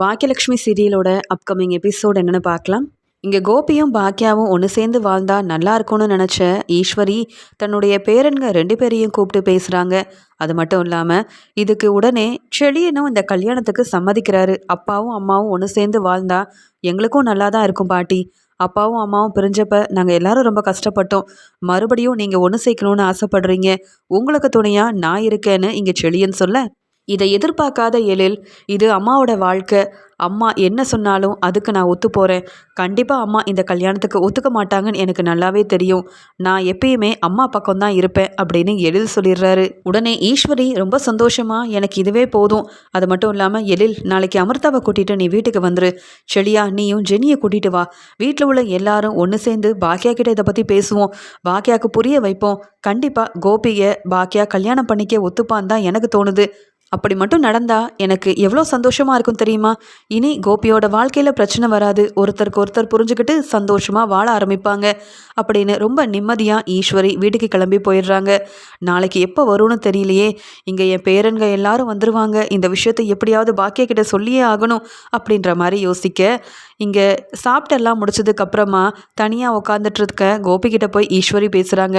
Baakiyalakshmi சீரியலோட upcoming episode என்னென்னு பார்க்கலாம். இங்கே கோபியும் பாக்கியாவும் ஒன்று சேர்ந்து வாழ்ந்தால் நல்லா இருக்கும்னு நினச்ச ஈஸ்வரி தன்னுடைய பேரன்க ரெண்டு பேரையும் கூப்பிட்டு பேசுகிறாங்க அது மட்டும் இல்லாமல் இதுக்கு உடனே செழியனும் இந்த கல்யாணத்துக்கு சம்மதிக்கிறாரு. அப்பாவும் அம்மாவும் ஒன்று சேர்ந்து வாழ்ந்தா எங்களுக்கும் நல்லா தான் இருக்கும் பாட்டி. அப்பாவும் அம்மாவும் பிரிஞ்சப்ப நாங்கள் எல்லாரும் ரொம்ப கஷ்டப்பட்டோம். மறுபடியும் நீங்கள் ஒன்று சேர்க்கணும்னு ஆசைப்படுறீங்க. உங்களுக்கு துணையாக நான் இருக்கேன்னு இங்கே செழியன் சொல்ல இதை எதிர்பார்க்காத எழில் இது அம்மாவோட வாழ்க்கை. அம்மா என்ன சொன்னாலும் அதுக்கு நான் ஒத்து போகிறேன் கண்டிப்பாக அம்மா இந்த கல்யாணத்துக்கு ஒத்துக்க மாட்டாங்கன்னு எனக்கு நல்லாவே தெரியும். நான் எப்பயுமே அம்மா பக்கம் தான் இருப்பேன் அப்படின்னு எழில் சொல்லிடுறாரு. உடனே ஈஸ்வரி ரொம்ப சந்தோஷமா எனக்கு இதுவே போதும். அது மட்டும் இல்லாமல் எழில் நாளைக்கு அமிர்தாவை கூட்டிகிட்டு நீ வீட்டுக்கு வந்துரு. செளியா நீயும் ஜெனியை கூட்டிகிட்டு வா. வீட்டில் உள்ள எல்லாரும் ஒன்று சேர்ந்து பாக்கியா கிட்ட இதை பற்றி பேசுவோம். பாக்கியாவுக்கு புரிய வைப்போம். கண்டிப்பாக கோபியை பாக்கியா கல்யாணம் பண்ணிக்க ஒத்துப்பான் தான் எனக்கு தோணுது. அப்படி மட்டும் நடந்தா எனக்கு எவ்வளோ சந்தோஷமா இருக்கும் தெரியுமா? இனி கோபியோட வாழ்க்கையில் பிரச்சனை வராது. ஒருத்தருக்கு ஒருத்தர் புரிஞ்சுக்கிட்டு சந்தோஷமா வாழ ஆரம்பிப்பாங்க. அப்படின்னு ரொம்ப நிம்மதியாக ஈஸ்வரி வீட்டுக்கு கிளம்பி போயிடுறாங்க. நாளைக்கு எப்போ வரும்னு தெரியலையே. இங்கே என் பேரன்க எல்லாரும் வந்துருவாங்க. இந்த விஷயத்தை எப்படியாவது பாக்கிய கிட்ட சொல்லியே ஆகணும் அப்படின்ற மாதிரி யோசிக்க. இங்கே சாப்பிட்டெல்லாம் முடிச்சதுக்கப்புறமா தனியாக உட்காந்துட்டு இருக்க கோபிக்கிட்ட போய் ஈஸ்வரி பேசுகிறாங்க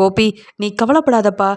கோபி நீ கவலைப்படாதப்பா.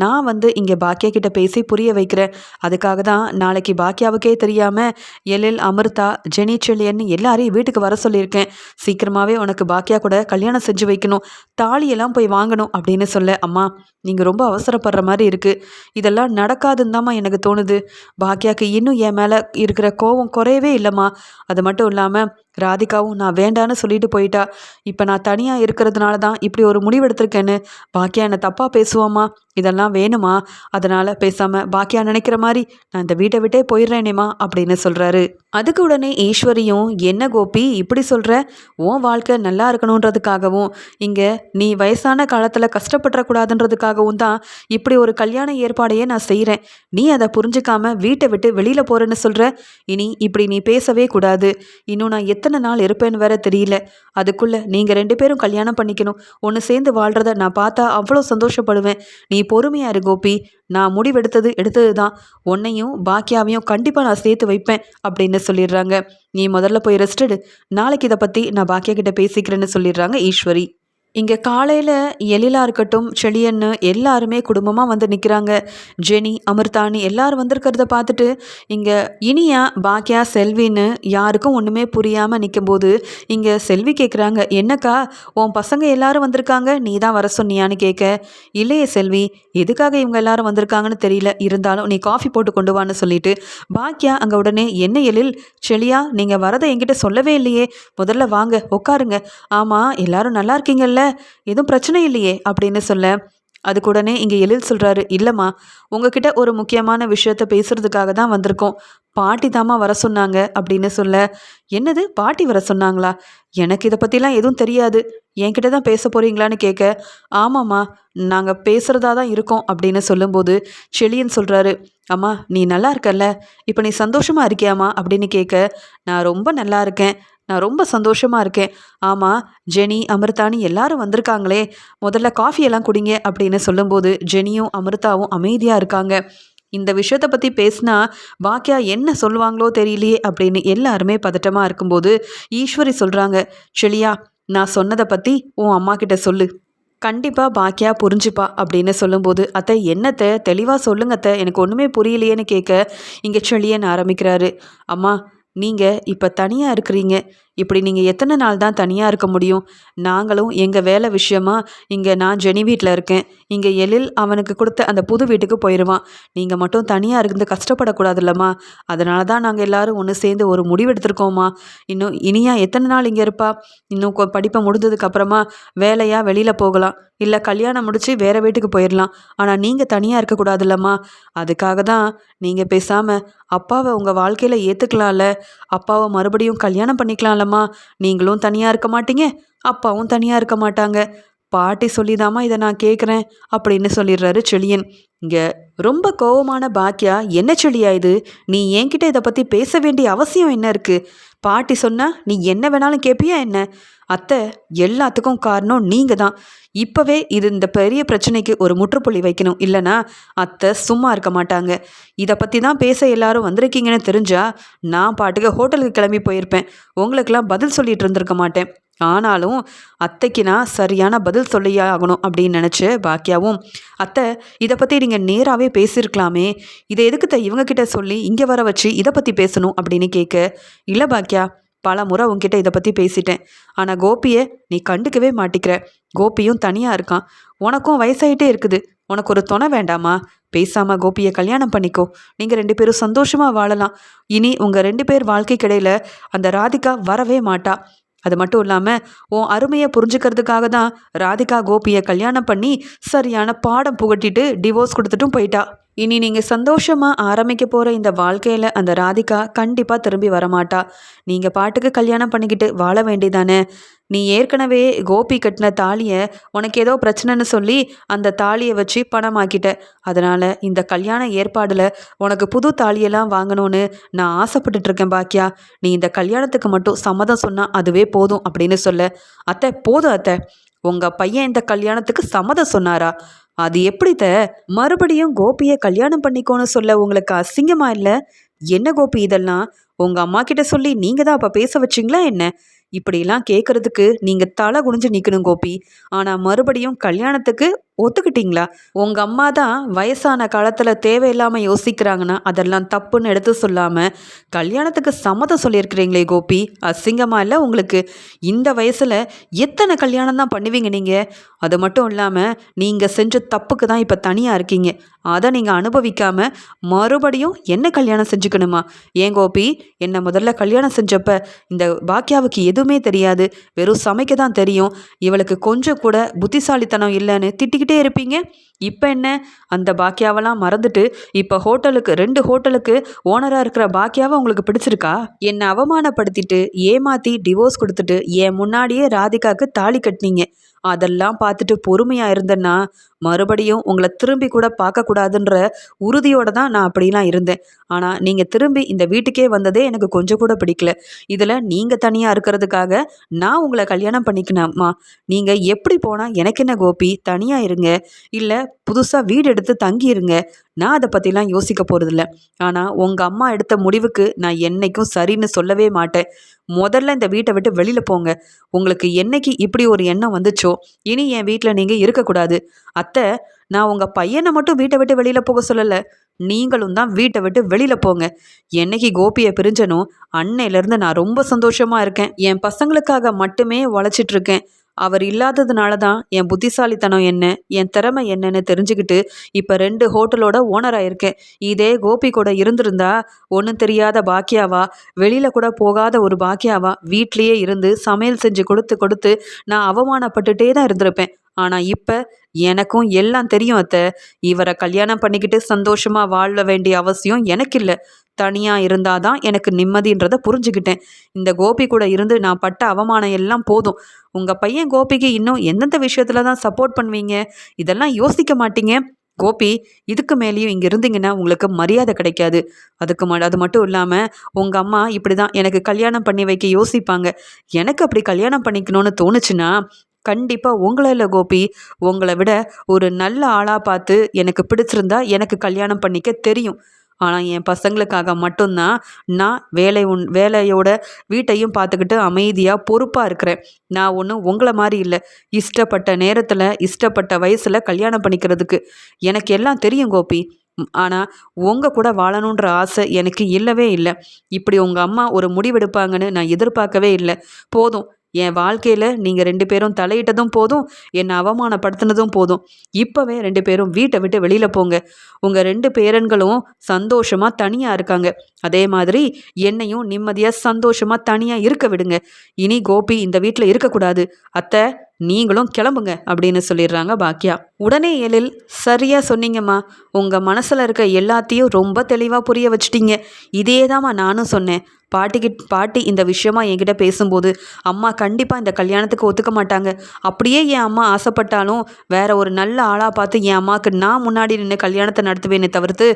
நான் வந்து இங்கே பாக்கியா கிட்ட பேசி புரிய வைக்கிறேன். அதுக்காக தான் நாளைக்கு பாக்கியாவுக்கே தெரியாமல் எழில் அமிர்தா ஜெனி செல்லியன்னு எல்லாரையும் வீட்டுக்கு வர சொல்லியிருக்கேன். சீக்கிரமாகவே உனக்கு பாக்கியா கூட கல்யாணம் செஞ்சு வைக்கணும். தாலியெல்லாம் போய் வாங்கணும் அப்படின்னு சொல்ல அம்மா நீங்கள் ரொம்ப அவசரப்படுற மாதிரி இருக்குது இதெல்லாம் நடக்காதுன்னு தாம்மா எனக்கு தோணுது. பாக்கியாவுக்கு இன்னும் என் மேலே இருக்கிற கோவம் குறையவே இல்லைம்மா. அது மட்டும் இல்லாமல் ராதிகாவும் நான் வேண்டான்னு சொல்லிட்டு போயிட்டா. இப்போ நான் தனியாக இருக்கிறதுனால தான் இப்படி ஒரு முடிவெடுத்திருக்கேன்னு. பாக்கியா என்னை தப்பாக பேசுவோமா? இதெல்லாம் வேணுமா? அதனால் பேசாமல் பாக்கியா நினைக்கிற மாதிரி நான் இந்த வீட்டை விட்டே போயிடுறேனேம்மா அப்படின்னு சொல்கிறாரு அதுக்கு உடனே ஈஸ்வரியும் என்ன கோபி இப்படி சொல்கிற உன் வாழ்க்கை நல்லா இருக்கணுன்றதுக்காகவும் இங்கே நீ வயசான காலத்தில் கஷ்டப்பட்டுறக்கூடாதுன்றதுக்காகவும் தான் இப்படி ஒரு கல்யாண ஏற்பாடையே நான் செய்கிறேன் நீ அதை புரிஞ்சுக்காம வீட்டை விட்டு வெளியில் போகிறேன்னு சொல்கிற இனி இப்படி நீ பேசவே கூடாது. இன்னும் நான் எத்தனை நாள் இருப்பேன்னு வேற தெரியல. அதுக்குள்ளே நீங்கள் ரெண்டு பேரும் கல்யாணம் பண்ணிக்கணும். ஒன்று சேர்ந்து வாழ்கிறத நான் பார்த்தா அவ்வளோ சந்தோஷப்படுவேன். நீ பொறுமையா இரு கோபி. நான் முடிவெடுத்தது எடுத்தது தான் உன்னையும் பாக்கியாவையும் கண்டிப்பாக நான் சேர்த்து வைப்பேன் அப்படின்னு சொல்லிடுறாங்க. நீ முதல்ல போய் ரெஸ்ட் எடு. நாளைக்கு இதை பற்றி நான் பாக்கியா கிட்ட பேசிக்கிறேன்னு சொல்லிடுறாங்க ஈஸ்வரி. இங்கே காலையில் எழிலாக இருக்கட்டும் செழியன்னு எல்லாருமே குடும்பமாக வந்து நிற்கிறாங்க ஜெனி அமிர்தானி எல்லாரும் வந்திருக்கிறத பார்த்துட்டு இங்கே இனியா பாக்கியா செல்வின்னு யாருக்கும் ஒன்றுமே புரியாமல் நிற்கும்போது இங்கே செல்வி கேட்குறாங்க என்னக்கா உன் பசங்க எல்லாரும் வந்திருக்காங்க? நீ தான் வர சொன்னியான்னு கேட்க இல்லையே செல்வி எதுக்காக இவங்க எல்லாரும் வந்திருக்காங்கன்னு தெரியல இருந்தாலும் நீ காஃபி போட்டு கொண்டு வான்னு சொல்லிட்டு பாக்கியா அங்கே உடனே என்ன எழில் செளியா நீங்கள் வரதை என்கிட்ட சொல்லவே இல்லையே முதல்ல வாங்க உட்காருங்க. ஆமாம் எல்லாரும் நல்லா இருக்கீங்கல்ல எதுவும் பிரச்சனை இல்லையே அப்படின்னு சொல்ல அதுக்கு உடனே இங்கே எழில் சொல்கிறாரு இல்லைம்மா உங்ககிட்ட ஒரு முக்கியமான விஷயத்த பேசுகிறதுக்காக தான் வந்திருக்கோம். பாட்டி தாமா வர சொன்னாங்க அப்படின்னு சொல்ல என்னது? பாட்டி வர சொன்னாங்களா? எனக்கு இதை பற்றிலாம் எதுவும் தெரியாது. என்கிட்ட தான் பேச போகிறீங்களான்னு கேட்க ஆமாம்மா நாங்கள் பேசுகிறதா தான் இருக்கோம் அப்படின்னு சொல்லும்போது செழியன் சொல்கிறாரு அம்மா நீ நல்லா இருக்கல்ல? இப்போ நீ சந்தோஷமாக இருக்கியாம்மா? அப்படின்னு கேட்க நான் ரொம்ப நல்லா இருக்கேன். நான் ரொம்ப சந்தோஷமாக இருக்கேன். ஆமாம் ஜெனி அமிர்தானி எல்லாரும் வந்திருக்காங்களே. முதல்ல காஃபியெல்லாம் குடிங்க அப்படின்னு சொல்லும்போது ஜெனியும் அமிர்தாவும் அமைதியாக இருக்காங்க. இந்த விஷயத்தை பற்றி பேசினா பாக்கியா என்ன சொல்லுவாங்களோ தெரியலையே அப்படின்னு எல்லாருமே பதட்டமாக இருக்கும்போது ஈஸ்வரி சொல்கிறாங்க செளியா நான் சொன்னதை பற்றி உன் அம்மா கிட்ட சொல்லு. கண்டிப்பாக பாக்கியா புரிஞ்சுப்பா அப்படின்னு சொல்லும்போது அத்தை என்னத்தை தெளிவாக சொல்லுங்கத்தை எனக்கு ஒன்றுமே புரியலையேன்னு கேட்க இங்கே செளியன் ஆரம்பிக்கிறாரு. அம்மா நீங்கள் இப்போ தனியாக இருக்கிறீங்க. இப்படி நீங்கள் எத்தனை நாள் தான் தனியாக இருக்க முடியும்? நாங்களும் எங்கள் வேலை விஷயமா இங்கே நான் ஜெனி வீட்டில் இருக்கேன். இங்கே எழில் அவனுக்கு கொடுத்த அந்த புது வீட்டுக்கு போயிடுவான் நீங்கள் மட்டும் தனியாக இருந்து கஷ்டப்படக்கூடாதுல்லம்மா. அதனால தான் நாங்கள் எல்லோரும் ஒன்று சேர்ந்து ஒரு முடிவெடுத்திருக்கோம்மா இன்னும் இனியா எத்தனை நாள் இங்கே இருப்பா? இன்னும் படிப்பை முடிஞ்சதுக்கப்புறமா வேலையாக வெளியில் போகலாம். இல்லை கல்யாணம் முடித்து வேறு வீட்டுக்கு போயிடலாம் ஆனால் நீங்கள் தனியாக இருக்கக்கூடாதுல்லம்மா அதுக்காக தான் நீங்கள் பேசாமல் அப்பாவை உங்கள் வாழ்க்கையில் ஏற்றுக்கலாம்ல அப்பாவை மறுபடியும் கல்யாணம் பண்ணிக்கலாம்ல காலமாக நீங்களும் தனியாக இருக்க மாட்டீங்க அப்பாவும் தனியாக இருக்க மாட்டாங்க. பாட்டி சொல்லிதாம்மா இதை நான் கேட்குறேன் அப்படின்னு சொல்லிடுறாரு செழியன். இங்கே ரொம்ப கோவமான பாக்கியா? என்ன செழியா இது? நீ என்கிட்ட இதை பற்றி பேச வேண்டிய அவசியம் என்ன இருக்குது பாட்டி சொன்னால் நீ என்ன வேணாலும் கேட்பியா என்ன? அத்தை எல்லாத்துக்கும் காரணம் நீங்கள் தான் இப்போவே இது இந்த பெரிய பிரச்சனைக்கு ஒரு முற்றுப்புள்ளி வைக்கணும். இல்லைனா அத்தை சும்மா இருக்க மாட்டாங்க. இதை பற்றி தான் பேச எல்லாரும் வந்திருக்கீங்கன்னு தெரிஞ்சா நான் பாட்டுக்கு ஹோட்டலுக்கு கிளம்பி போயிருப்பேன். உங்களுக்கெல்லாம் பதில் சொல்லிட்டு இருந்திருக்க மாட்டேன். ஆனாலும் அத்தைக்கு நான் சரியான பதில் சொல்லியே ஆகணும் அப்படின்னு நினச்சி பாக்கியாவும் அத்தை இதை பற்றி நீங்கள் நேராகவே பேசியிருக்கலாமே. இதை எதுக்குத்த இவங்கக்கிட்ட சொல்லி இங்கே வர வச்சு இதை பற்றி பேசணும்? அப்படின்னு கேட்க இல்லை பாக்கியா பல முறை உங்ககிட்ட இதை பற்றி பேசிட்டேன். ஆனால் கோபியை நீ கண்டுக்கவே மாட்டிக்கிற. கோபியும் தனியாக இருக்கான். உனக்கும் வயசாயிட்டே இருக்குது. உனக்கு ஒரு துணை வேண்டாமா? பேசாம கோபியை கல்யாணம் பண்ணிக்கோ. நீங்கள் ரெண்டு பேரும் சந்தோஷமாக வாழலாம். இனி உங்கள் ரெண்டு பேர் வாழ்க்கைக்கிடையில் அந்த ராதிகா வரவே மாட்டா. அது மட்டும் இல்லாமல் உன் அருமையை புரிஞ்சுக்கிறதுக்காக தான் ராதிகா கோபியை கல்யாணம் பண்ணி சரியான பாடம் புகட்டிட்டு டிவோர்ஸ் கொடுத்துட்டும் போயிட்டா. இனி நீங்கள் சந்தோஷமாக ஆரம்பிக்க போகிற இந்த வாழ்க்கையில் அந்த ராதிகா கண்டிப்பாக திரும்பி வரமாட்டா. நீங்கள் பாட்டுக்கு கல்யாணம் பண்ணிக்கிட்டு வாழ வேண்டியதானே? நீ ஏற்கனவே கோபி கட்டின தாலியை உனக்கு ஏதோ பிரச்சனைன்னு சொல்லி அந்த தாலியை வச்சு பணமாக்கிட்ட. அதனால் இந்த கல்யாண ஏற்பாடில் உனக்கு புது தாலியெல்லாம் வாங்கணும்னு நான் ஆசைப்பட்டுட்டு இருக்கேன் பாக்கியா. நீ இந்த கல்யாணத்துக்கு மட்டும் சம்மதம் சொன்னால் அதுவே போதும் அப்படின்னு சொல்ல. அத்தை போதும் அத்தை. உங்கள் பையன் இந்த கல்யாணத்துக்கு சம்மதம் சொன்னாரா? அது எப்படித்த? மறுபடியும் கோபியை கல்யாணம் பண்ணிக்கோன்னு சொல்ல உங்களுக்கு அசிங்கமா இல்லை? என்ன கோபி இதெல்லாம்? உங்கள் அம்மா கிட்ட சொல்லி நீங்கள் தான் அப்போ பேச வச்சிங்களா என்ன? இப்படிலாம் கேட்கறதுக்கு நீங்க தலை குனிஞ்சு நிக்கணும் கோபி. ஆனா மறுபடியும் கல்யாணத்துக்கு ஒத்துக்கிட்டீங்களா? உங்க அம்மா தான் வயசான காலத்துல தேவையில்லாம யோசிக்கிறாங்கன்னா அதெல்லாம் தப்புன்னு எடுத்து சொல்லாம கல்யாணத்துக்கு சம்மதம் சொல்லியிருக்கிறீங்களே கோபி. அசிங்கமா இல்லை உங்களுக்கு? இந்த வயசுல எத்தனை கல்யாணம் தான் பண்ணுவீங்க நீங்க? அது மட்டும் இல்லாம நீங்க செஞ்ச தப்புக்கு தான் இப்ப தனியா இருக்கீங்க. அதை நீங்கள் அனுபவிக்காம மறுபடியும் என்ன கல்யாணம் செஞ்சுக்கணுமா? ஏன் கோபி? என்னை முதல்ல கல்யாணம் செஞ்சப்ப இந்த பாக்கியாவுக்கு எதுவுமே தெரியாது. வெறும் சமைக்க தான் தெரியும். இவளுக்கு கொஞ்சம் கூட புத்திசாலித்தனம் இல்லைன்னு திட்டிக்கிட்டே இருப்பீங்க. இப்போ என்ன? அந்த பாக்கியாவெல்லாம் மறந்துட்டு இப்போ ஹோட்டலுக்கு ரெண்டு ஹோட்டலுக்கு ஓனராக இருக்கிற பாக்கியாவை உங்களுக்கு பிடிச்சிருக்கா? என்னை அவமானப்படுத்திட்டு ஏமாற்றி டிவோர்ஸ் கொடுத்துட்டு என் முன்னாடியே ராதிகாவுக்கு தாலி கட்டினீங்க. அதெல்லாம் பார்த்துட்டு பொறுமையாக இருந்தேன்னா மறுபடியும் உங்களை திரும்பி கூட பார்க்கக்கூடாதுன்ற உறுதியோடு தான் நான் அப்படிலாம் இருந்தேன். ஆனால் நீங்கள் திரும்பி இந்த வீட்டுக்கே வந்ததே எனக்கு கொஞ்சம் கூட பிடிக்கல. இதில் நீங்கள் தனியாக இருக்கிறதுக்காக நான் உங்களை கல்யாணம் பண்ணிக்கணும்மா நீங்கள் எப்படி போனால் எனக்கு என்ன கோபி? தனியாக இருங்க. இல்லை புதுசாக வீடு எடுத்து தங்கி இருங்க. நான் அதை பற்றிலாம் யோசிக்க போகிறதில்ல ஆனால் உங்கள் அம்மா எடுத்த முடிவுக்கு நான் என்னைக்கும் சரின்னு சொல்லவே மாட்டேன். முதல்ல இந்த வீட்டை விட்டு வெளியில் போங்க. உங்களுக்கு என்னைக்கு இப்படி ஒரு எண்ணம் வந்துச்சோ? இனி என் வீட்டில் நீங்கள் இருக்கக்கூடாது. அத்தை நான் உங்கள் பையனை மட்டும் வீட்டை விட்டு வெளியில் போக சொல்லலை. நீங்களும் தான் வீட்டை விட்டு வெளியில் போங்க. என்னைக்கு கோபியை பிரிஞ்சனோ அன்னையிலேருந்து நான் ரொம்ப சந்தோஷமாக இருக்கேன். என் பசங்களுக்காக மட்டுமே உழைச்சிட்ருக்கேன் அவர் இல்லாததுனால தான் என் புத்திசாலித்தனம் என்ன என் திறமை என்னன்னு தெரிஞ்சுக்கிட்டு இப்போ ரெண்டு ஹோட்டலோட ஓனராக இருக்கேன். இதே கோபி கூட இருந்திருந்தா ஒன்றும் தெரியாத பாக்கியாவா வெளியில் கூட போகாத ஒரு பாக்கியாவா வீட்லேயே இருந்து சமையல் செஞ்சு கொடுத்து கொடுத்து நான் அவமானப்பட்டுட்டே தான் இருந்திருப்பேன். ஆனால் இப்போ எனக்கும் எல்லாம் தெரியும் அத்தை. இவரை கல்யாணம் பண்ணிக்கிட்டு சந்தோஷமாக வாழ வேண்டிய அவசியம் எனக்கு இல்லை தனியாக இருந்தால் தான் எனக்கு நிம்மதின்றதை புரிஞ்சுக்கிட்டேன். இந்த கோபி கூட இருந்து நான் பட்ட அவமானம் எல்லாம் போதும். உங்கள் பையன் கோபிக்கு இன்னும் எந்தெந்த விஷயத்தில் தான் சப்போர்ட் பண்ணுவீங்க? இதெல்லாம் யோசிக்க மாட்டீங்க? கோபி இதுக்கு மேலேயும் இங்கே இருந்தீங்கன்னா உங்களுக்கு மரியாதை கிடைக்காது. அதுக்கு ம அது மட்டும் இல்லாமல் உங்கள் அம்மா இப்படி தான் எனக்கு கல்யாணம் பண்ணி வைக்க யோசிப்பாங்க. எனக்கு அப்படி கல்யாணம் பண்ணிக்கணும்னு தோணுச்சுன்னா கண்டிப்பாக உங்களை இல்லை கோபி. உங்களை விட ஒரு நல்ல ஆளாக பார்த்து எனக்கு பிடிச்சிருந்தா எனக்கு கல்யாணம் பண்ணிக்க தெரியும். ஆனால் என் பசங்களுக்காக மட்டும்தான் நான் வேலை உன் வேலையோட வீட்டையும் பார்த்துக்கிட்டு அமைதியாக பொறுப்பாக இருக்கிறேன். நான் ஒன்றும் உங்களை மாதிரி இல்லை. இஷ்டப்பட்ட நேரத்தில் இஷ்டப்பட்ட வயசில் கல்யாணம் பண்ணிக்கிறதுக்கு எனக்கு எல்லாம் தெரியும் கோபி. ஆனால் உங்கள் கூட வாழணுன்ற ஆசை எனக்கு இல்லவே இல்லை. இப்படி உங்கள் அம்மா ஒரு முடிவெடுப்பாங்கன்னு நான் எதிர்பார்க்கவே இல்லை. போதும் என் வாழ்க்கையில் நீங்கள் ரெண்டு பேரும் தலையிட்டதும் போதும் என்னை அவமானப்படுத்தினதும் போதும். இப்போவே ரெண்டு பேரும் வீட்டை விட்டு வெளியில் போங்க. உங்கள் ரெண்டு பேரன்களும் சந்தோஷமாக தனியாக இருக்காங்க. அதே மாதிரி என்னையும் நிம்மதியாக சந்தோஷமாக தனியாக இருக்க விடுங்க. இனி கோபி இந்த வீட்டில் இருக்கக்கூடாது. அத்தை நீங்களும் கிளம்புங்க அப்படின்னு சொல்லிடுறாங்க பாக்கியா உடனே எழில் சரியாக சொன்னீங்கம்மா. உங்கள் மனசில் இருக்க எல்லாத்தையும் ரொம்ப தெளிவாக புரிய வச்சிட்டீங்க. இதே நானும் சொன்னேன். பாட்டிக்கு பாட்டி இந்த விஷயமா என்கிட்ட பேசும்போது அம்மா கண்டிப்பாக இந்த கல்யாணத்துக்கு ஒத்துக்க மாட்டாங்க. அப்படியே என் அம்மா ஆசைப்பட்டாலும் வேற ஒரு நல்ல ஆளாக பார்த்து என் அம்மாவுக்கு நான் முன்னாடி நின்று கல்யாணத்தை நடத்துவேனே தவிர்த்து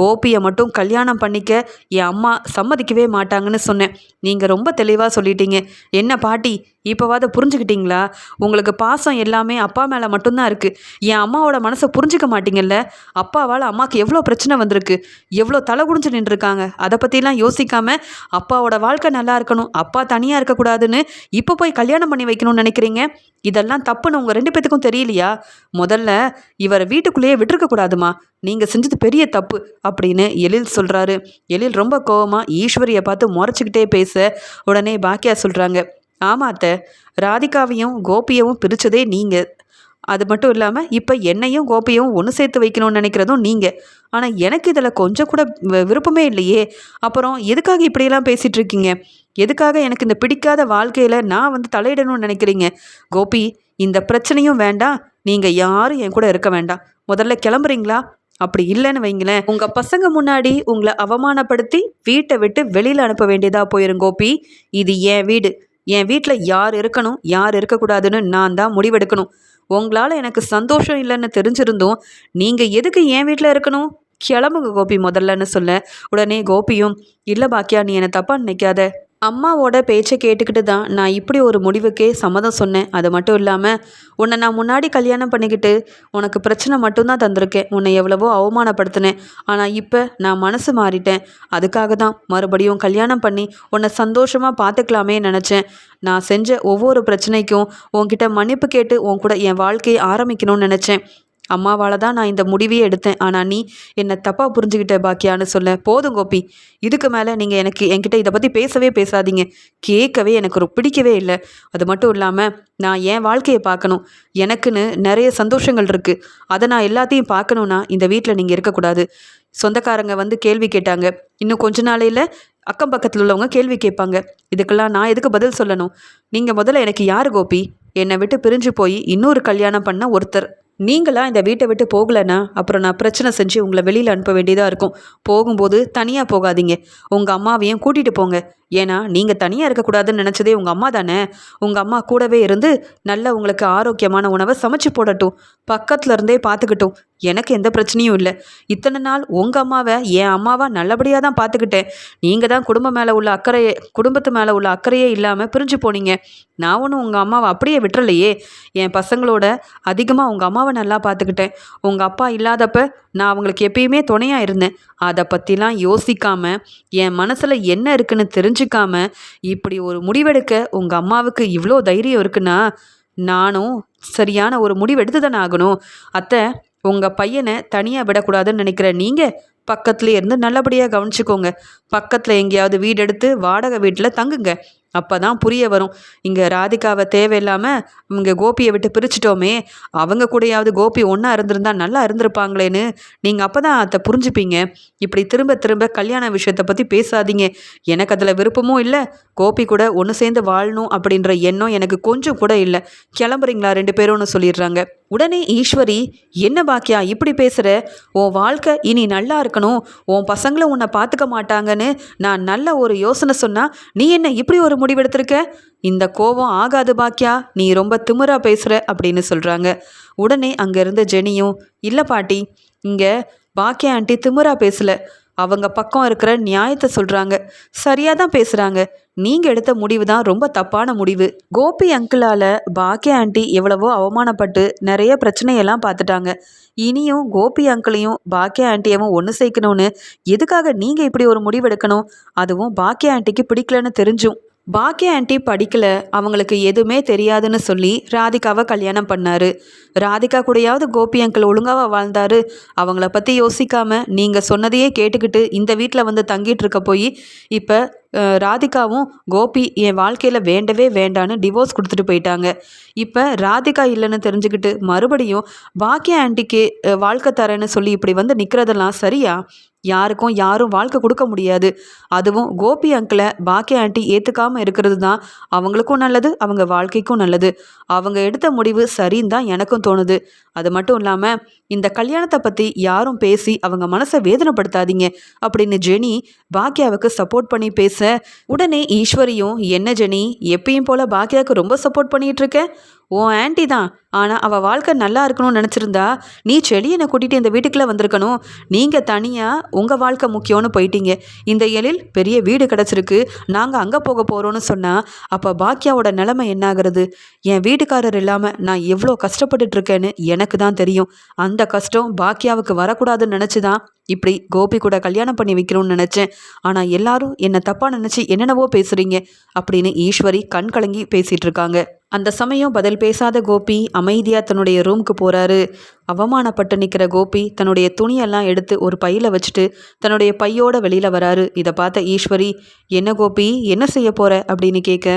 கோபியை மட்டும் கல்யாணம் பண்ணிக்க என் அம்மா சம்மதிக்கவே மாட்டாங்கன்னு சொன்னேன். நீங்கள் ரொம்ப தெளிவாக சொல்லிட்டீங்க. என்ன பாட்டி? இப்போவாத புரிஞ்சுக்கிட்டீங்களா? உங்களுக்கு பாசம் எல்லாமே அப்பா மேலே மட்டும்தான் இருக்குது என் அம்மாவோட மனசை புரிஞ்சுக்க மாட்டீங்கல்ல? அப்பாவால் அம்மாவுக்கு எவ்வளோ பிரச்சனை வந்திருக்கு? எவ்வளோ தலை குடிஞ்சு நின்றுருக்காங்க? அதை பற்றிலாம் யோசிக்காமல் அப்பாவோட வாழ்க்கை நல்லா இருக்கணும் அப்பா தனியாக இருக்கக்கூடாதுன்னு இப்போ போய் கல்யாணம் பண்ணி வைக்கணும்னு நினைக்கிறீங்க? இதெல்லாம் தப்புன்னு உங்கள் ரெண்டு பேத்துக்கும் தெரியலையா? முதல்ல இவரை வீட்டுக்குள்ளேயே விட்டுருக்கக்கூடாதுமா நீங்கள் செஞ்சது பெரிய தப்பு அப்படின்னு எழில் சொல்கிறாரு எழில் ரொம்ப கோவமாக ஈஸ்வரியை பார்த்து முறைச்சிக்கிட்டே பேச உடனே பாக்கியா சொல்கிறாங்க ஆமாத்த. ராதிகாவையும் கோபியவும் பிரித்ததே நீங்கள் அது மட்டும் இல்லாமல் இப்போ என்னையும் கோபியவும் ஒன்று சேர்த்து வைக்கணும்னு நினைக்கிறதும் நீங்கள் ஆனால் எனக்கு இதில் கொஞ்சம் கூட விருப்பமே இல்லையே. அப்புறம் எதுக்காக இப்படியெல்லாம் பேசிகிட்டு இருக்கீங்க? எதுக்காக எனக்கு இந்த பிடிக்காத வாழ்க்கையில் நான் வந்து தலையிடணும்னு நினைக்கிறீங்க? கோபி இந்த பிரச்சனையும் வேண்டாம். நீங்கள் யாரும் என் கூட இருக்க வேண்டாம். முதல்ல கிளம்புறீங்களா? அப்படி இல்லைன்னு வைங்களேன். உங்கள் பசங்க முன்னாடி உங்களை அவமானப்படுத்தி வீட்டை விட்டு வெளியில் அனுப்ப வேண்டியதாக போயிரும் கோபி. இது என் வீடு. என் வீட்டில் யார் இருக்கணும் யார் இருக்கக்கூடாதுன்னு நான் தான் முடிவெடுக்கணும். உங்களால் எனக்கு சந்தோஷம் இல்லைன்னு தெரிஞ்சிருந்தும் நீங்கள் எதுக்கு என் வீட்டில் இருக்கணும்? கிளம்புங்க கோபி முதல்லன்னு சொல்ல. உடனே கோபியும் இல்லை பாக்கியா நீ என்னை தப்பாக நினைக்காத. அம்மாவோட பேச்சை கேட்டுக்கிட்டு தான் நான் இப்படி ஒரு முடிவுக்கே சம்மதம் சொன்னேன். அது மட்டும் இல்லாமல் உன்னை நான் முன்னாடி கல்யாணம் பண்ணிக்கிட்டு உனக்கு பிரச்சனை மட்டும்தான் தந்திருக்கேன். உன்னை எவ்வளவோ அவமானப்படுத்தினேன். ஆனால் இப்போ நான் மனசு மாறிட்டேன். அதுக்காக தான் மறுபடியும் கல்யாணம் பண்ணி உன்னை சந்தோஷமாக பார்த்துக்கலாமே நினச்சேன். நான் செஞ்ச ஒவ்வொரு பிரச்சனைக்கும் உன்கிட்ட மன்னிப்பு கேட்டு உன் கூட என் வாழ்க்கையை ஆரம்பிக்கணும்னு நினச்சேன். அம்மாவால் தான் நான் இந்த முடிவையே எடுத்தேன். ஆனால் நீ என்னை தப்பாக புரிஞ்சுக்கிட்ட பாக்கியான்னு சொல்ல. போதும் கோபி. இதுக்கு மேலே நீங்கள் எனக்கு என்கிட்ட இதை பற்றி பேசவே பேசாதீங்க. கேட்கவே எனக்கு ஒரு பிடிக்கவே இல்லை. அது மட்டும் இல்லாமல் நான் என் வாழ்க்கையை பார்க்கணும். எனக்குன்னு நிறைய சந்தோஷங்கள் இருக்குது அதை நான் எல்லாத்தையும் பார்க்கணுன்னா இந்த வீட்டில் நீங்கள் இருக்கக்கூடாது. சொந்தக்காரங்க வந்து கேள்வி கேட்டாங்க. இன்னும் கொஞ்ச நாளையில் அக்கம் பக்கத்தில் உள்ளவங்க கேள்வி கேட்பாங்க. இதுக்கெல்லாம் நான் எதுக்கு பதில் சொல்லணும்? நீங்கள் முதல்ல எனக்கு யார் கோபி? என்னை விட்டு பிரிஞ்சு போய் இன்னொரு கல்யாணம் பண்ண ஒருத்தர். நீங்களாம் இந்த வீட்டை விட்டு போகலைன்னா அப்புறம் நான் பிரச்சனை செஞ்சு உங்களை வெளியில் அனுப்ப வேண்டியதாக இருக்கும். போகும்போது தனியாக போகாதீங்க. உங்கள் அம்மாவையும் கூட்டிகிட்டு போங்க. ஏன்னா நீங்கள் தனியாக இருக்கக்கூடாதுன்னு நினச்சதே உங்கள் அம்மா தானே? உங்கள் அம்மா கூடவே இருந்து நல்ல உங்களுக்கு ஆரோக்கியமான உணவை சமைச்சு போடட்டும். பக்கத்தில் இருந்தே பார்த்துக்கிட்டும் எனக்கு எந்த பிரச்சனையும் இல்லை. இத்தனை நாள் உங்கள் அம்மாவை என் அம்மாவை நல்லபடியாக தான் பார்த்துக்கிட்டேன் நீங்கள் தான் குடும்பம் மேலே உள்ள அக்கறையே குடும்பத்து மேலே உள்ள அக்கறையே இல்லாமல் பிரிஞ்சு போனீங்க. நான் ஒன்றும் உங்கள் அம்மாவை அப்படியே விட்டுறலையே. என் பசங்களோட அதிகமாக உங்கள் அம்மாவை நல்லா பார்த்துக்கிட்டேன் உங்கள் அப்பா இல்லாதப்ப நான் அவங்களுக்கு எப்பயுமே துணையாக இருந்தேன். அதை பற்றிலாம் யோசிக்காமல் என் மனசில் என்ன இருக்குன்னு தெரிஞ்சுக்காமல் இப்படி ஒரு முடிவெடுக்க உங்கள் அம்மாவுக்கு இவ்வளோ தைரியம் இருக்குன்னா நானும் சரியான ஒரு முடிவெடுத்து தானே ஆகணும். அத்தை உங்கள் பையனை தனியாக விடக்கூடாதுன்னு நினைக்கிற நீங்கள் பக்கத்துலேயே இருந்து நல்லபடியாக கவனிச்சுக்கோங்க. பக்கத்தில் எங்கேயாவது வீடு எடுத்து வாடகை வீட்டில் தங்குங்க. அப்போ தான் புரிய வரும். இங்கே ராதிகாவை தேவையில்லாமல் இங்கே கோபியை விட்டு பிரிச்சிட்டோமே அவங்க கூடயாவது கோபி ஒன்றா இருந்திருந்தா நல்லா இருந்திருப்பாங்களேன்னு நீங்கள் அப்போ தான் அதை புரிஞ்சுப்பீங்க. இப்படி திரும்ப திரும்ப கல்யாண விஷயத்தை பற்றி பேசாதீங்க. எனக்கு அதில் விருப்பமும் இல்லை. கோபி கூட ஒன்று சேர்ந்து வாழணும் அப்படின்ற எண்ணம் எனக்கு கொஞ்சம் கூட இல்லை. கிளம்புறீங்களா? ரெண்டு பேரும்னு சொல்லிடுறாங்க. உடனே ஈஸ்வரி என்ன பாக்கியா இப்படி பேசுகிற உன் வாழ்க்கை இனி நல்லா இருக்கணும். உன் பசங்களும் உன்னை பார்த்துக்க மாட்டாங்கன்னு நான் நல்ல ஒரு யோசனை சொன்னால் நீ என்ன இப்படி ஒரு முடிவெடுத்திருக்க? இந்த கோபம் ஆகாது பாக்கியா நீ ரொம்ப திமுறா பேசுகிற அப்படின்னு சொல்கிறாங்க உடனே அங்கேருந்து ஜெனியும் இல்லை பாட்டி இங்கே பாக்கியா ஆண்டி திமுறா பேசலை. அவங்க பக்கம் இருக்கிற நியாயத்தை சொல்கிறாங்க சரியாக தான் பேசுகிறாங்க நீங்கள் எடுத்த முடிவு தான் ரொம்ப தப்பான முடிவு. கோபி அங்கிளால் பாக்கிய ஆண்டி எவ்வளவோ அவமானப்பட்டு நிறைய பிரச்சனையெல்லாம் பார்த்துட்டாங்க. இனியும் கோபி அங்கிளையும் பாக்கிய ஆண்டியவும் ஒன்று சேர்க்கணும்னு எதுக்காக நீங்கள் இப்படி ஒரு முடிவு எடுக்கணும்? அதுவும் பாக்கிய ஆண்டிக்கு பிடிக்கலன்னு தெரிஞ்சும். பாக்கிய ஆண்டி படிக்கல அவங்களுக்கு எதுவுமே தெரியாதுன்னு சொல்லி ராதிகாவை கல்யாணம் பண்ணாரு. ராதிகா கூடயாவது கோபி அங்கிள் ஒழுங்காவா வாழ்ந்தாரு. அவங்கள பற்றி யோசிக்காம நீங்கள் சொன்னதையே கேட்டுக்கிட்டு இந்த வீட்டில் வந்து தங்கிட்டு இருக்க போய் இப்போ ராதிகாவும் கோபி என் வாழ்க்கையில் வேண்டவே வேண்டான்னு டிவோர்ஸ் கொடுத்துட்டு போயிட்டாங்க. இப்போ ராதிகா இல்லைன்னு தெரிஞ்சுக்கிட்டு மறுபடியும் பாக்கியா ஆண்டிக்கு வாழ்க்கை தரேன்னு சொல்லி இப்படி வந்து நிற்கிறதெல்லாம் சரியா? யாருக்கும் யாரும் வாழ்க்கை கொடுக்க முடியாது. அதுவும் கோபி அங்கிளை பாக்கிய ஆண்டி ஏற்றுக்காமல் இருக்கிறது தான் அவங்களுக்கும் நல்லது அவங்க வாழ்க்கைக்கும் நல்லது. அவங்க எடுத்த முடிவு சரின்னு தான் எனக்கும் தோணுது. அது மட்டும் இல்லாமல் இந்த கல்யாணத்தை பற்றி யாரும் பேசி அவங்க மனசை வேதனைப்படுத்தாதீங்க அப்படின்னு ஜெனி பாக்கியாவுக்கு சப்போர்ட் பண்ணி பேச உடனே ஈஸ்வரியும் என்ன ஜெனி எப்பயும் போல பாக்கியாவுக்கு ரொம்ப சப்போர்ட் பண்ணிட்டு உன் ஆன்ட்டி தான். ஆனால் அவள் வாழ்க்கை நல்லா இருக்கணும்னு நினச்சிருந்தா நீ செடியனை கூட்டிகிட்டு இந்த வீட்டுக்குள்ளே வந்திருக்கணும். நீங்கள் தனியாக உங்கள் வாழ்க்கை முக்கியம்னு போயிட்டீங்க. இந்த எழில் பெரிய வீடு கிடச்சிருக்கு. நாங்கள் அங்கே போக போகிறோன்னு சொன்னால் அப்போ பாக்கியாவோட நிலைமை என்னாகிறது? என் வீட்டுக்காரர் இல்லாமல் நான் எவ்வளோ கஷ்டப்பட்டுட்டு இருக்கேன்னு எனக்கு தான் தெரியும். அந்த கஷ்டம் பாக்கியாவுக்கு வரக்கூடாதுன்னு நினச்சி தான் இப்படி கோபி கூட கல்யாணம் பண்ணி வைக்கணும்னு நினச்சேன். ஆனால் எல்லாரும் என்னை தப்பாக நினச்சி என்னென்னவோ பேசுகிறீங்க அப்படின்னு ஈஸ்வரி கண் கலங்கி பேசிகிட்டு இருக்காங்க. அந்த சமயம் பதில் பேசாத கோபி அமைதியாக தன்னுடைய ரூமுக்கு போகிறாரு அவமானப்பட்டு நிற்கிற கோபி தன்னுடைய துணியெல்லாம் எடுத்து ஒரு பையில் வச்சுட்டு தன்னுடைய பையோட வெளியில் வராரு. இதை பார்த்த ஈஸ்வரி என்ன கோபி என்ன செய்ய போகிற அப்படின்னு கேட்க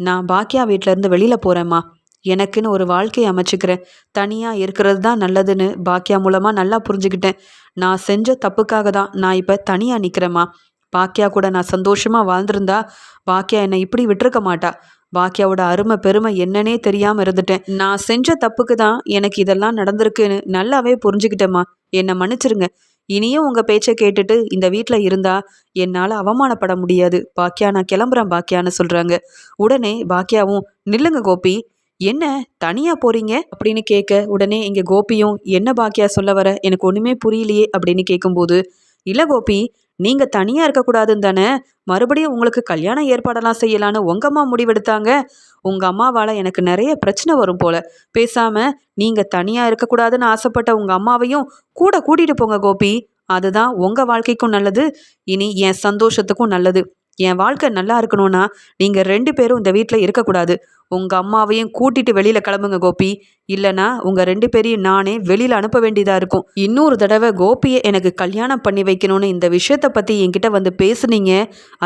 நான் பாக்கியா வீட்டிலேருந்து வெளியில் போகிறேம்மா எனக்குன்னு ஒரு வாழ்க்கையை அமைச்சுக்கிறேன். தனியாக இருக்கிறது தான் நல்லதுன்னு பாக்கியா மூலமாக நல்லா புரிஞ்சுக்கிட்டேன். நான் செஞ்ச தப்புக்காக தான் நான் இப்போ தனியாக நிற்கிறேம்மா பாக்கியா கூட நான் சந்தோஷமாக வாழ்ந்திருந்தா பாக்கியா என்னை இப்படி விட்டுருக்க மாட்டா. பாக்கியாவோட அருமை பெருமை என்னன்னே தெரியாமல் இருந்துட்டேன். நான் செஞ்ச தப்புக்கு தான் எனக்கு இதெல்லாம் நடந்திருக்குன்னு நல்லாவே புரிஞ்சுக்கிட்டேம்மா. என்னை மன்னிச்சிருங்க. இனியும் உங்கள் பேச்சை கேட்டுட்டு இந்த வீட்டில் இருந்தா என்னால் அவமானப்பட முடியாது. பாக்கியா நான் கிளம்புறேன் பாக்கியான்னு சொல்கிறாங்க உடனே பாக்கியாவும் நில்லுங்க கோபி. என்ன தனியா போறீங்க? அப்படின்னு கேட்க உடனே இங்க கோபியும் என்ன பாக்கியா சொல்ல வர? எனக்கு ஒண்ணுமே புரியலையே. அப்படின்னு கேட்கும்போது இல்ல கோபி நீங்க தனியா இருக்கக்கூடாதுன்னு தானே? மறுபடியும் உங்களுக்கு கல்யாண ஏற்பாடெல்லாம் செய்யலான்னு உங்க அம்மா முடிவெடுத்தாங்க. உங்க அம்மாவால எனக்கு நிறைய பிரச்சனை வரும் போல. பேசாம நீங்க தனியா இருக்கக்கூடாதுன்னு ஆசைப்பட்ட உங்க அம்மாவையும் கூட கூட்டிட்டு போங்க கோபி. அதுதான் உங்க வாழ்க்கைக்கும் நல்லது. இனி என் சந்தோஷத்துக்கும் நல்லது. என் வாழ்க்கை நல்லா இருக்கணும்னா நீங்கள் ரெண்டு பேரும் இந்த வீட்டில் இருக்கக்கூடாது. உங்கள் அம்மாவையும் கூட்டிட்டு வெளியில் கிளம்புங்க கோபி. இல்லைனா உங்கள் ரெண்டு பேரையும் நானே வெளியில் அனுப்ப வேண்டியதாக இருக்கும். இன்னொரு தடவை கோபியை எனக்கு கல்யாணம் பண்ணி வைக்கணும்னு இந்த விஷயத்தை பற்றி என்கிட்ட வந்து பேசுனீங்க.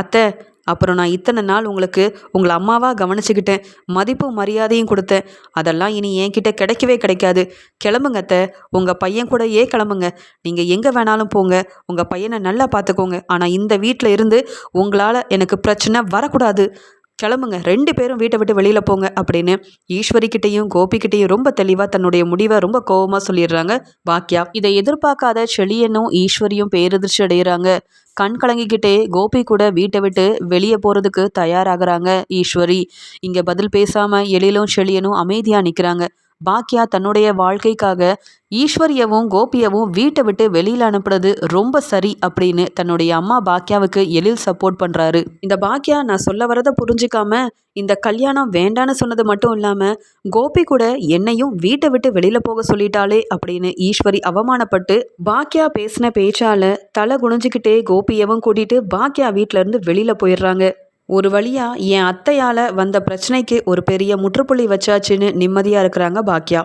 அத்தை அப்புறம் நான் இத்தனை நாள் உங்களுக்கு உங்களை அம்மாவாக கவனிச்சுக்கிட்டேன். மதிப்பும் மரியாதையும் கொடுத்தேன். அதெல்லாம் இனி என்கிட்ட கிடைக்கவே கிடைக்காது. கிளம்புங்க அத்தை. உங்கள் பையன் கூடயே கிளம்புங்க. நீங்கள் எங்கே வேணாலும் போங்க. உங்கள் பையனை நல்லா பார்த்துக்கோங்க. ஆனால் இந்த வீட்டில் இருந்து உங்களால் எனக்கு பிரச்சனை வரக்கூடாது. கிளம்புங்க. ரெண்டு பேரும் வீட்டை விட்டு வெளியில் போங்க அப்படின்னு ஈஸ்வரிக்கிட்டையும் கோபிக்கிட்டையும் ரொம்ப தெளிவாக தன்னுடைய முடிவை ரொம்ப கோபமாக சொல்லிடுறாங்க பாக்கியா இதை எதிர்பார்க்காத செழியனும் ஈஸ்வரியும் பேரதிர்ச்சி அடைகிறாங்க கண் கலங்கிக்கிட்டே கோபி கூட வீட்டை விட்டு வெளியே போகிறதுக்கு தயாராகிறாங்க ஈஸ்வரி. இங்கே பதில் பேசாமல் எழிலும் செழியனும் அமைதியாக நிற்கிறாங்க பாக்கியா தன்னுடைய வாழ்க்கைக்காக ஈஸ்வரியவும் கோபியவும் வீட்டை விட்டு வெளியில் அனுப்புறது ரொம்ப சரி அப்படின்னு தன்னுடைய அம்மா பாக்கியாவுக்கு எழில் சப்போர்ட் பண்ணுறாரு இந்த பாக்கியா நான் சொல்ல வரதை புரிஞ்சுக்காம இந்த கல்யாணம் வேண்டான்னு சொன்னது மட்டும் இல்லாமல் கோபி கூட என்னையும் வீட்டை விட்டு வெளியில் போக சொல்லிட்டாளே அப்படின்னு ஈஸ்வரி அவமானப்பட்டு பாக்கியா பேசின பேச்சால தலை குனிஞ்சுக்கிட்டே கோபியவும் கூட்டிட்டு பாக்கியா வீட்ல இருந்து வெளியில் போயிடுறாங்க. ஒரு வழியா என் அத்தையால் வந்த பிரச்சனைக்கு ஒரு பெரிய முற்றுப்புள்ளி வச்சாச்சுன்னு நிம்மதியாக இருக்கிறாங்க பாக்கியா